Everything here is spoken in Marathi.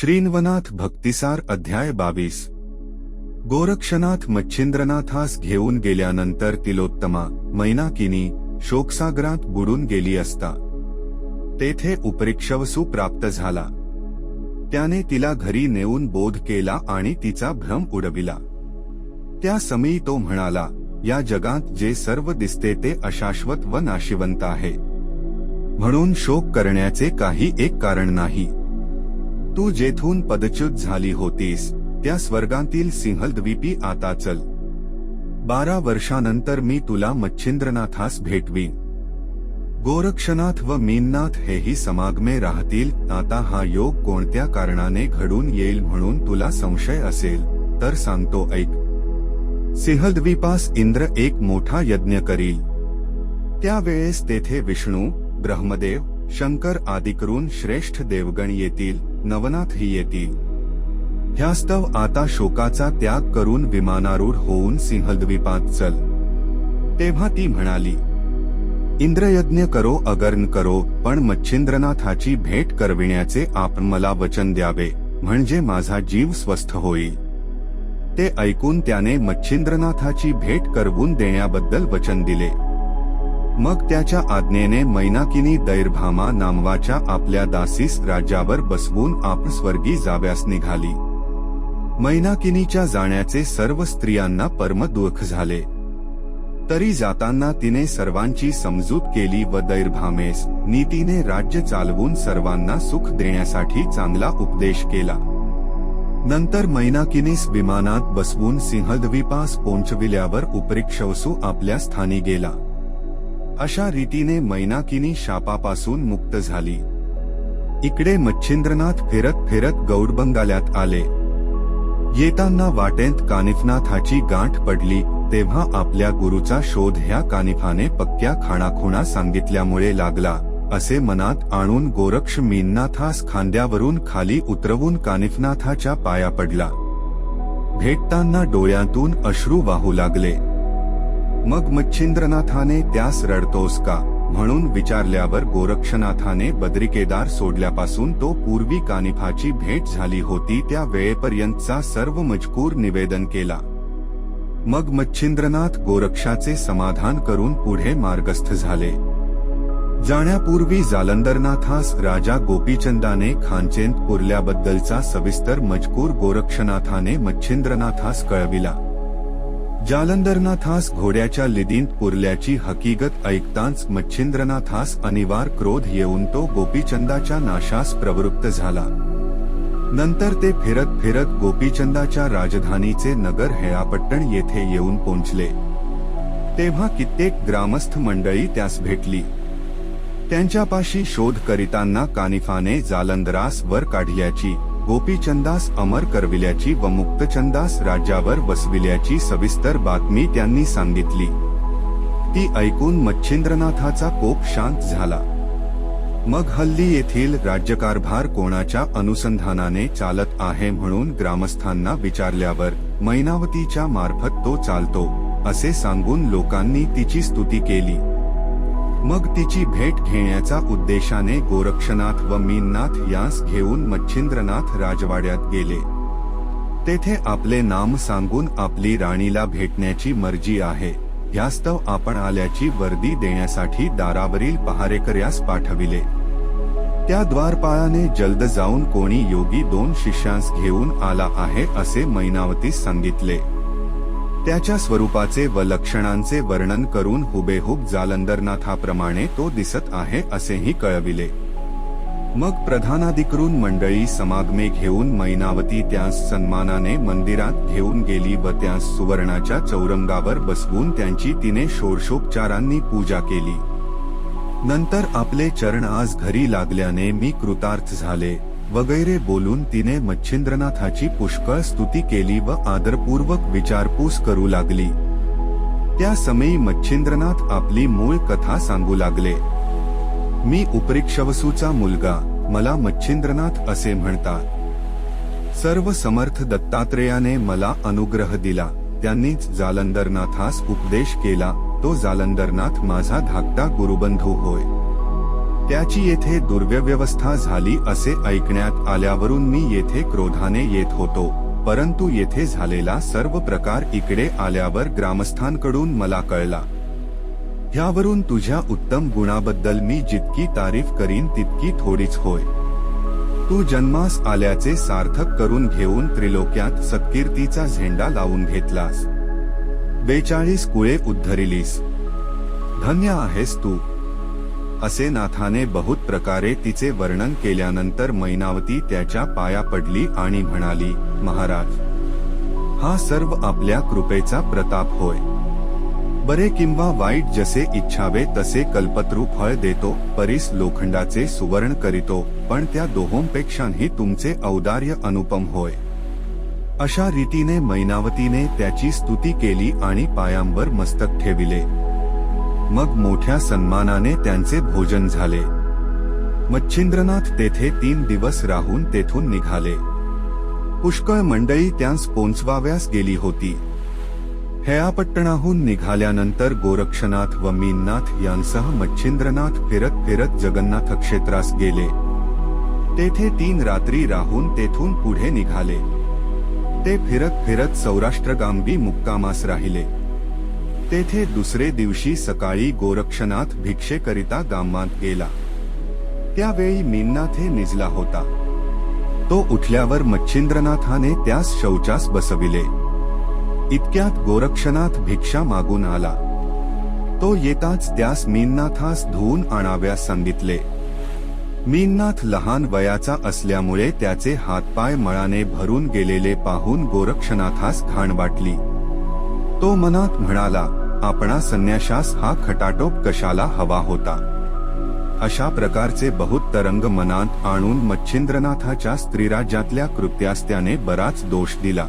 श्रीन्वनाथ भक्तिसार अध्याय बावीस. गोरक्षनाथ मच्छिंद्रनाथास घेऊन गेल्यानंतर तिलोत्तमा मैनाकिनी शोकसागरात बुडून गेली असता. तेथे उपरिक्षवसू प्राप्त झाला. त्याने तिला घरी नेऊन बोध केला आणि तिचा भ्रम उडविला. त्या समयी तो म्हणाला या जगात जे सर्व दिसते ते अशाश्वत व नाशिवंत आहे. म्हणून शोक करण्याचे काही एक कारण नाही. तू जेथून पदच्युत झाली होतीस त्या स्वर्गातील सिंहलद्वीपी आता चल. बारा वर्षानंतर मी तुला मच्छिंद्रनाथास भेटवीन. गोरक्षनाथ व मीननाथ हेही समागमे राहतील आता हा योग कोणत्या कारणाने घडून येईल म्हणून तुला संशय असेल तर सांगतो ऐक. सिंहद्वीपास इंद्र एक मोठा यज्ञ करील. त्यावेळेस तेथे विष्णू ब्रह्मदेव शंकर आदी करून श्रेष्ठ देवगण येतील नवनाथही येतील. ह्यास्तव आता शोकाचा त्याग करून विमानारूढ होऊन सिंहद्वीपात चल. तेव्हा ती म्हणाली इंद्रयज्ञ करो अगर्न करो पण मच्छिंद्रनाथाची भेट करविण्याचे आपण मला वचन द्यावे म्हणजे माझा जीव स्वस्थ होईल. ते ऐकून त्याने मच्छिंद्रनाथाची भेट करवून देण्याबद्दल वचन दिले. मग त्याच्या आज्ञेने मैनाकिनी दैर्भामा नामवाच्या आपल्या दासीस राज्यावर बसवून आपण स्वर्गी जाव्यास निघाली. मैनाकिनीच्या जाण्याचे सर्व स्त्रियांना परम दुःख झाले. तरी जाताना तिने सर्वांची समजूत केली व दैर्भामेस नीतीने राज्य चालवून सर्वांना सुख देण्यासाठी चांगला उपदेश केला. नंतर मैनाकिनीस विमानात बसवून सिंहद्वीपास पोंचविल्यावर उपरिक्षवसू आपल्या स्थानी गेला. अशा रीतीने मैनाकिनी शापापासून मुक्त झाली. इकडे मच्छिंद्रनाथ फिरत फिरत गौडबंगाल्यात आले. येताना वाटेंत कानिफनाथाची गाठ पडली तेव्हा आपल्या गुरुचा शोध ह्या कानिफाने पक्क्या खाणाखुणा सांगितल्यामुळे लागला असे मनात आणून गोरक्ष मीननाथास खांद्यावरून खाली उतरवून कानिफनाथाच्या पाया पडला. भेटताना डोळ्यातून अश्रू वाहू लागले. मग मच्छिंद्रनाथाने त्यास रडतोस का? म्हणून विचारल्यावर गोरक्षनाथाने बद्रिकेदार सोडल्यापासून तो पूर्वी कानिफाची भेट झाली होती त्या वेळेपर्यंतचा सर्व मजकूर निवेदन केला. मग मच्छिंद्रनाथ गोरक्षाचे समाधान करून पुढे मार्गस्थ झाले. जाण्यापूर्वी जालंदरनाथास राजा गोपीचंदाने खांचेंत पुरल्याबद्दलचा सविस्तर मजकूर गोरक्षनाथाने मच्छिंद्रनाथास कळविला. जालंधरनाथास घोड्याच्या लिदींत पुरल्याची हकीकत ऐकताच मच्छिंद्रनाथास अनिवार क्रोध येऊन तो गोपीचंदाच्या नाशास प्रवृत्त झाला. नंतर ते फिरत फिरत गोपीचंदाच्या राजधानीचे नगर हेळापट्टण येथे येऊन पोहोचले. तेव्हा कित्येक ग्रामस्थ मंडळी त्यास भेटली. त्यांच्यापाशी शोध करिताना कानिफाने जालंदरास वर काढल्याची गोपीचंदास अमर करविल्याची व मुक्तचंदास राज्यावर बसविल्याची सविस्तर बातमी त्यांनी सांगितली. ती ऐकून मच्छिंद्रनाथाचा कोप शांत झाला. मग हल्ली येथील राज्यकारभार कोणाच्या अनुसंधानाने चालत आहे म्हणून ग्रामस्थांना विचारल्यावर मैनावतीच्या मार्फत तो चालतो असे सांगून लोकांनी तिची स्तुती केली. मग तिची भेट घेण्याचा उद्देशाने गोरक्षनाथ व मीननाथ यास घेऊन मच्छिंद्रनाथ राजवाड्यात गेले. तेथे आपले नाम सांगून आपली राणीला भेटण्याची मर्जी आहे. यास्तव आपण आल्याची वर्दी देण्यासाठी दारावरील पहारेकऱ्यास पाठविले. त्या द्वारपाळाने जलद जाऊन कोणी योगी दोन शिष्यांस घेऊन आला आहे असे मैनावतीस सांगितले. त्याच्या स्वरूपाचे व लक्षणांचे वर्णन करून हुबेहूब जालंदरनाथाप्रमाणे तो दिसत आहे असेही कळविले. मग प्रधानाधिकरून मंडळी समागमे घेऊन मैनावती त्यास सन्मानाने मंदिरात घेऊन गेली व त्यास सुवर्णाच्या चौरंगावर बसवून त्यांची तिने षोडशोपचारांनी पूजा केली. नंतर आपले चरण आज घरी लागल्याने मी कृतार्थ झाले. वगैरे बोलून तिने मच्छिंद्रनाथाची पुष्कळ स्तुती केली व आदरपूर्वक विचारपूस करू लागली. त्या समयी मच्छिंद्रनाथ आपली मूळ कथा सांगू लागले. मी उपरिक्षवसूचा मुलगा मला मच्छिंद्रनाथ असे म्हणतात. सर्व समर्थ दत्तात्रेयाने मला अनुग्रह दिला. त्यांनीच जालंदरनाथास उपदेश केला. तो जालंदरनाथ माझा धाकटा गुरुबंधू होय. त्याची येथे दुर्व्यवस्था झाली असे ऐकण्यात आल्यावरून मी येथे क्रोधाने येत होतो परंतु येथे झालेला सर्व प्रकार इकडे आल्यावर ग्रामस्थांकडून मला कळला. ह्यावरून तुझ्या उत्तम गुणाबद्दल मी जितकी तारीफ करीन तितकी थोडीच होय. तू जन्मास आल्याचे सार्थक करून घेऊन त्रिलोक्यात सत्कीर्तीचा झेंडा लावून घेतलास. बेचाळीस कुळे उद्धरिलीस. धन्य आहेस तू. असे नाथाने बहुत प्रकारे तिचे वर्णन केल्यानंतर मैनावती त्याच्या पाया पडली आणि म्हणाली महाराज हा सर्व आपल्या कृपेचा प्रताप होय. बरे किंवा वाईट जसे इच्छावे तसे कल्पत्रू फळ देतो परीस लोखंडाचे सुवर्ण करीतो पण त्या दोहोंपेक्षाही तुमचे औदार्य अनुपम होय. अशा रीतीने मैनावतीने त्याची स्तुती केली आणि पायांवर मस्तक ठेविले. मग मोठ्या सन्मानाने त्यांचे भोजन झाले. मच्छिंद्रनाथ तेथे तीन दिवस राहून तेथून निघाले. पुष्कळ मंडळी त्यांस पोचवाव्यास गेली होती. हेयापट्टणाहून निघाल्यानंतर गोरक्षनाथ व मीननाथ यांसह मच्छिंद्रनाथ फिरत फिरत जगन्नाथ क्षेत्रास गेले. तेथे तीन रात्री राहून तेथून पुढे निघाले. ते फिरत फिरत सौराष्ट्रगांबी मुक्कामास राहिले. तेथे दुसरे दिवशी सकाळी गोरक्षनाथ भिक्षेकरिता गामात गेला. त्यावेळी मीननाथे निजला होता. तो उठल्यावर मच्छिंद्रनाथाने त्यास शौचास बसविले. इतक्यात गोरक्षनाथ भिक्षा मागून आला. तो येताच त्यास मीननाथास धुवून आणाव्यास सांगितले. मीननाथ लहान वयाचा असल्यामुळे त्याचे हातपाय मळाने भरून गेलेले पाहून गोरक्षनाथास घाण वाटली. तो मनात म्हणाला आपणा संन्याशास हा खटाटोप कशाला हवा होता अशा प्रकारचे बहुत तरंग मनात आणून मच्छिंद्रनाथाच्या स्त्रीराज्यातल्या कृत्यास त्याने बराच दोष दिला.